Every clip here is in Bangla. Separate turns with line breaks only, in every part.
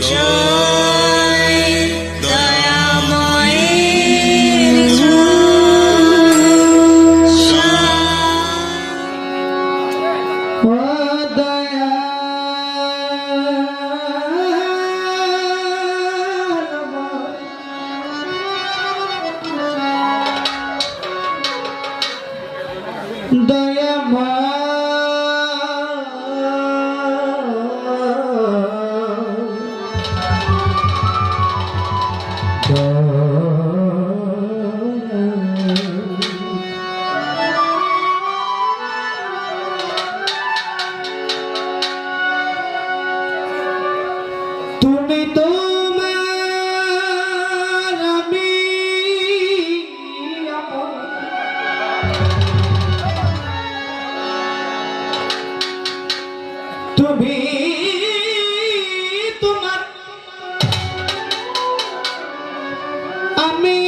জয় দয়াময়ের
দয়া তুমি তোমার আমি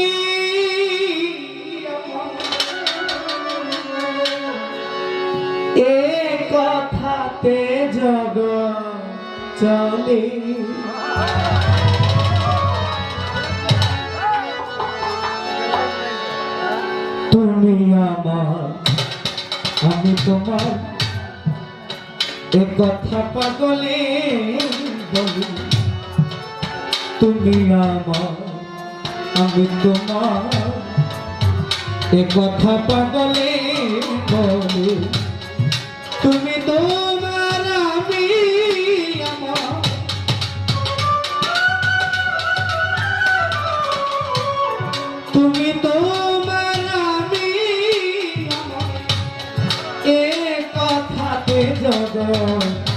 কথাতে তুমি আমার আমি তোমার এ কথা পাগলে বলি তুমি আমার আমি তোমার। এ কথা পাগলে বলি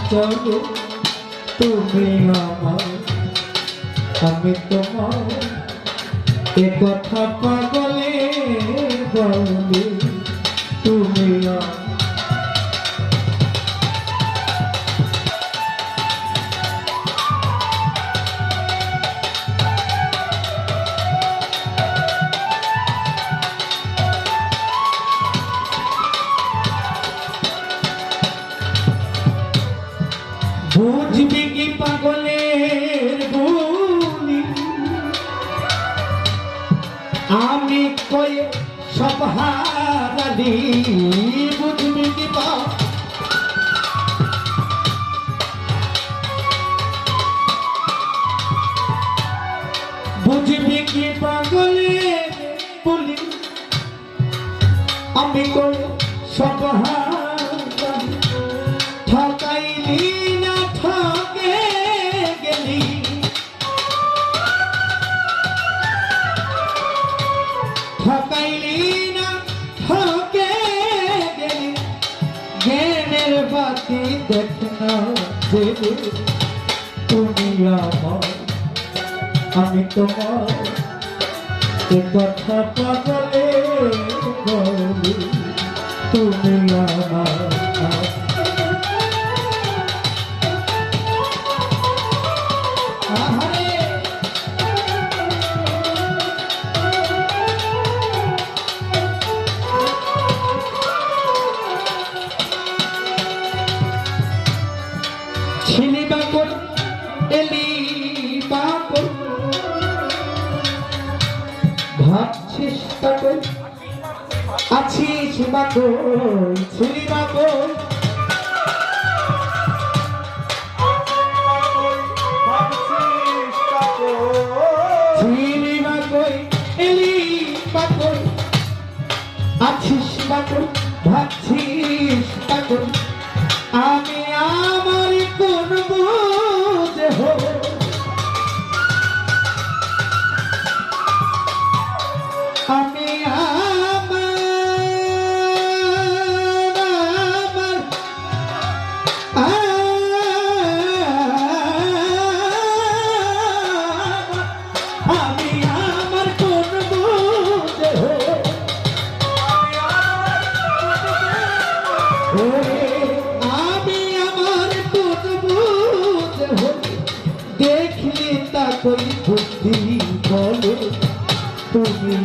চলো তুমি আমার। আমি তোমার এ কথা পাগলে বলি আমি কই সব হারালি বুঝবি কি বুঝবি কি পাগলের বলি আমি কই সব হারালি বাতি দেখনা দেবে তুমি আমার। আমি তোমার এ কথা পাগলে তুমি আমার। আহারে ভাবছিস বাকর আছিস বাকর ছিলি বাকর আছিস বাকর ভাবছিস বাকর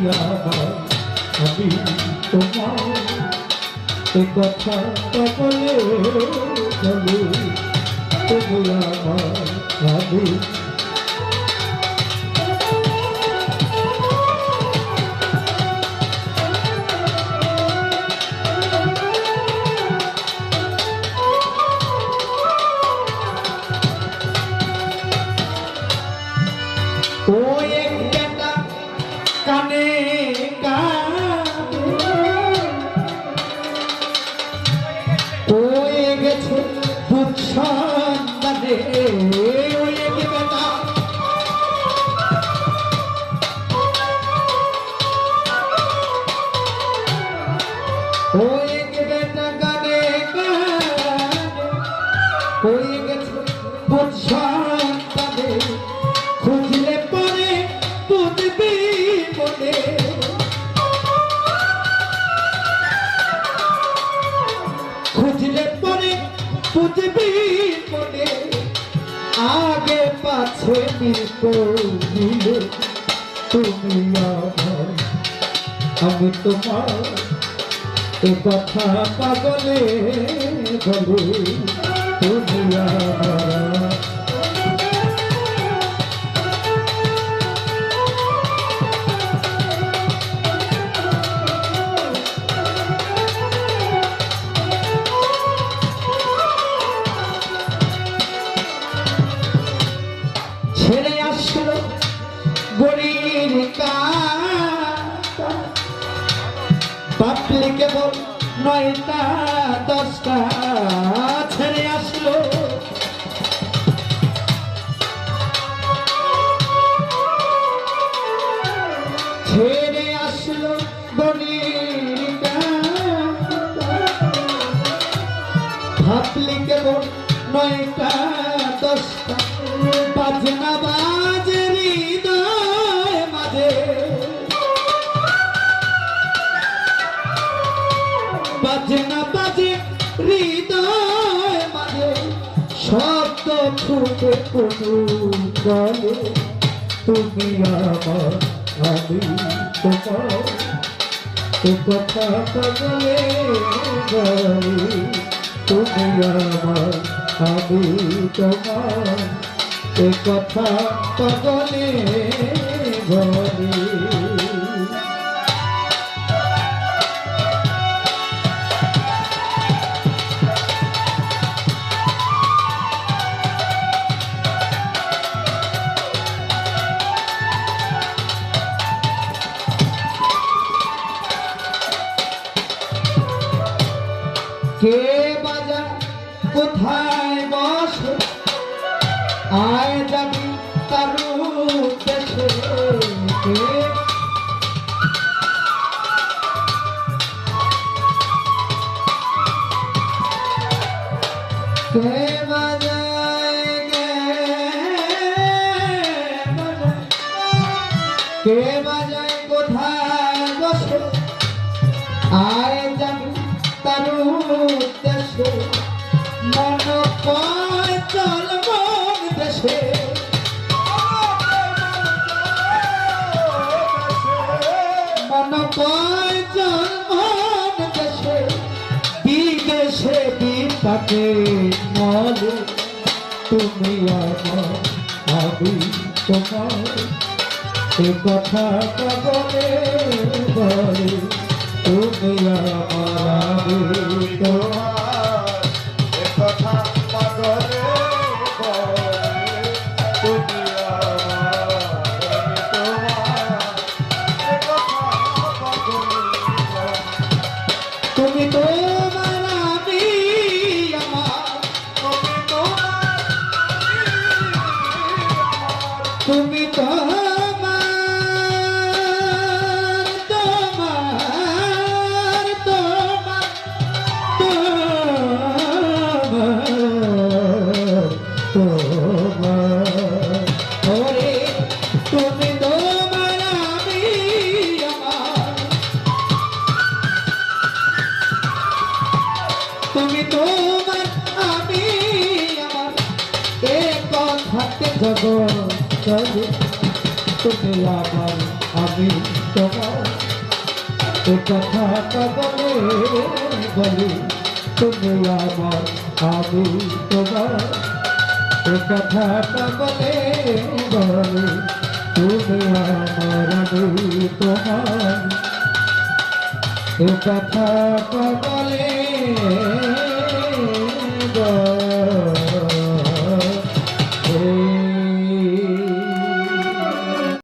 আমার আমি তোমার এ কথা বলে চলো। তুমি আমার আমি বুঝানে পাছে মিলে তুমি আমার আমি তোমার এ কথা পাগলে বলে তুমি আমার। নয়টা দশটা বাজে না বাজে, হৃদয় মাঝে শব্দ ফুটে কোনো বলে তুমি আমার আমি তোমার এ কথা পাগলে তুমি আমার আমি তোমার কথা পাগলে বলে আয় যাবি তার দেশে কে বাজায় কে বাজায় কোথায় বসে? আয় বিপাকে মলে, তুমি আমি তোমার। এ কথা কবলে বলে, তুমি আমার আমি তোমার।
এ কথা পাগলে বলে,
তুমি
তুমি তোমার,
আমি আমার। এ কথাতে জগৎ তুমি আমার, আমি তোমার। কথা বলে বলি, তুমি আমার, আমি তোমার। কথা বলে, তুমি আমার, আমি তোমার। কথা বলে